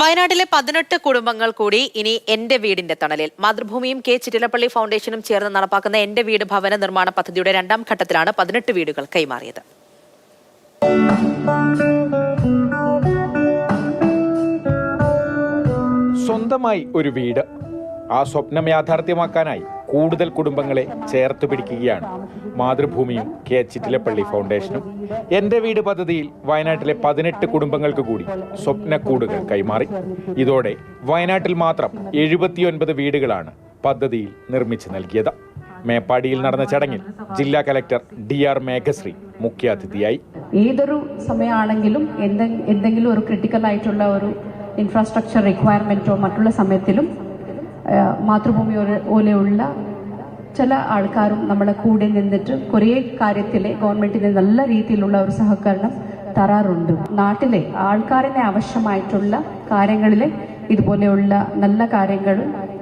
വയനാട്ടിലെ പതിനെട്ട് കുടുംബങ്ങൾ കൂടി ഇനി എന്റെ വീടിന്റെ തണലിൽ. മാതൃഭൂമിയും കെ ചിറ്റിലപ്പള്ളി ഫൗണ്ടേഷനും ചേർന്ന് നടപ്പാക്കുന്ന എന്റെ വീട് ഭവന നിർമ്മാണ പദ്ധതിയുടെ രണ്ടാം ഘട്ടത്തിലാണ് പതിനെട്ട് വീടുകൾ കൈമാറിയത്. സ്വന്തമായി ഒരു വീട്. ആ സ്വപ്നം യാഥാർത്ഥ്യമാക്കാനായി കൂടുതൽ കുടുംബങ്ങളെ ചേർത്ത് പിടിക്കുകയാണ്. മാതൃഭൂമിയും കെ ചിറ്റിലപ്പള്ളി ഫൗണ്ടേഷനും. എന്റെ വീട് പദ്ധതിയിൽ വയനാട്ടിലെ പതിനെട്ട് കുടുംബങ്ങൾക്ക് കൂടി സ്വപ്നക്കൂടുകൾ കൈമാറി. ഇതോടെ വയനാട്ടിൽ മാത്രം എഴുപത്തിയൊൻപത് വീടുകളാണ് പദ്ധതിയിൽ നിർമ്മിച്ചു നൽകിയത്. മേപ്പാടിയിൽ നടന്ന ചടങ്ങിൽ ജില്ലാ കലക്ടർ ഡി ആർ മേഘശ്രീ മുഖ്യാതിഥിയായി. ഏതൊരു സമയമാണെങ്കിലും എന്തെങ്കിലും ഒരു ക്രിട്ടിക്കൽ ആയിട്ടുള്ള ഒരു ഇൻഫ്രാസ്ട്രക്ചർ റിക്വയർമെന്റോ മറ്റുള്ള സമയത്തിലും മാതൃഭൂമി പോലെയുള്ള ചില ആൾക്കാരും നമ്മളെ കൂടെ നിന്നിട്ട് കുറേ കാര്യത്തിൽ ഗവൺമെന്റിന് നല്ല രീതിയിലുള്ള ഒരു സഹകരണം തരാറുണ്ട്. നാട്ടിലെ ആൾക്കാരനെ ആവശ്യമായിട്ടുള്ള കാര്യങ്ങളിൽ ഇതുപോലെയുള്ള നല്ല കാര്യങ്ങൾ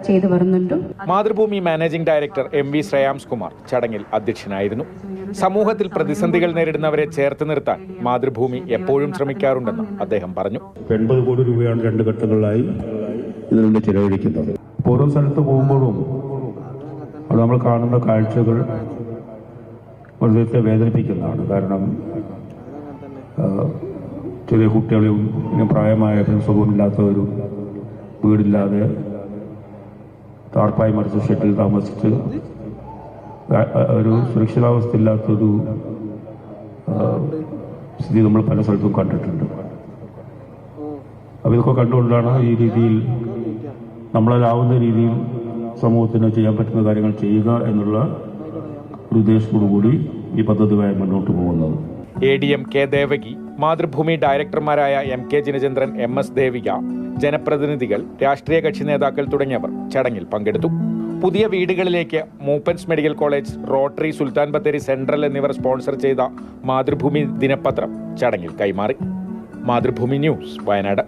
ചെയ്തു വരുന്നുണ്ട്. Mathrubhumi managing director M V Shreyams Kumar ചടങ്ങിൽ അധ്യക്ഷനായിരുന്നു. സമൂഹത്തിൽ പ്രതിസന്ധികൾ നേരിടുന്നവരെ ചേർത്ത് നിർത്താൻ മാതൃഭൂമി എപ്പോഴും ശ്രമിക്കാറുണ്ടെന്ന് അദ്ദേഹം പറഞ്ഞു. എൺപത് കോടി രൂപയാണ് രണ്ട് ഘട്ടങ്ങളിലായി ഇതിനുവേണ്ടി ചിലവഴിക്കുന്നത്. ഓരോ സ്ഥലത്ത് പോകുമ്പോഴും അത് നമ്മൾ കാണുന്ന കാഴ്ചകൾ ഹൃദയത്തെ വേദനിപ്പിക്കുന്നതാണ്. കാരണം ചെറിയ കുട്ടികളെയും പിന്നെ പ്രായമായവരും സുഖമില്ലാത്തവരും വീടില്ലാതെ താർപ്പായി മറിച്ച ഷെട്ടിൽ താമസിച്ച് ഒരു സുരക്ഷിതാവസ്ഥ ഇല്ലാത്തൊരു സ്ഥിതി നമ്മൾ പല സ്ഥലത്തും കണ്ടിട്ടുണ്ട്. അപ്പോൾ ഇതൊക്കെ കണ്ടുകൊണ്ടാണ് ഈ രീതിയിൽ നമ്മളാലാവുന്ന രീതിയിൽ സമൂഹത്തിന് ചെയ്യാൻ പറ്റുന്ന കാര്യങ്ങൾ ചെയ്യുക എന്നുള്ള ഒരു ഉദ്ദേശത്തോടു കൂടി ഈ പദ്ധതിയുമായി മുന്നോട്ട് പോകുന്നത്. A D M K Devaki Mathrubhumi ഡയറക്ടർമാരായ M K Jinachandran M S Devika ജനപ്രതിനിധികൾ രാഷ്ട്രീയ കക്ഷി നേതാക്കൾ തുടങ്ങിയവർ ചടങ്ങിൽ പങ്കെടുത്തു. പുതിയ വീടുകളിലേക്ക് Moopens medical college rotary Sultan Bathery central എന്നിവർ സ്പോൺസർ ചെയ്ത മാതൃഭൂമി ദിനപത്രം ചടങ്ങിൽ കൈമാറി. മാതൃഭൂമി ന്യൂസ് വയനാട്.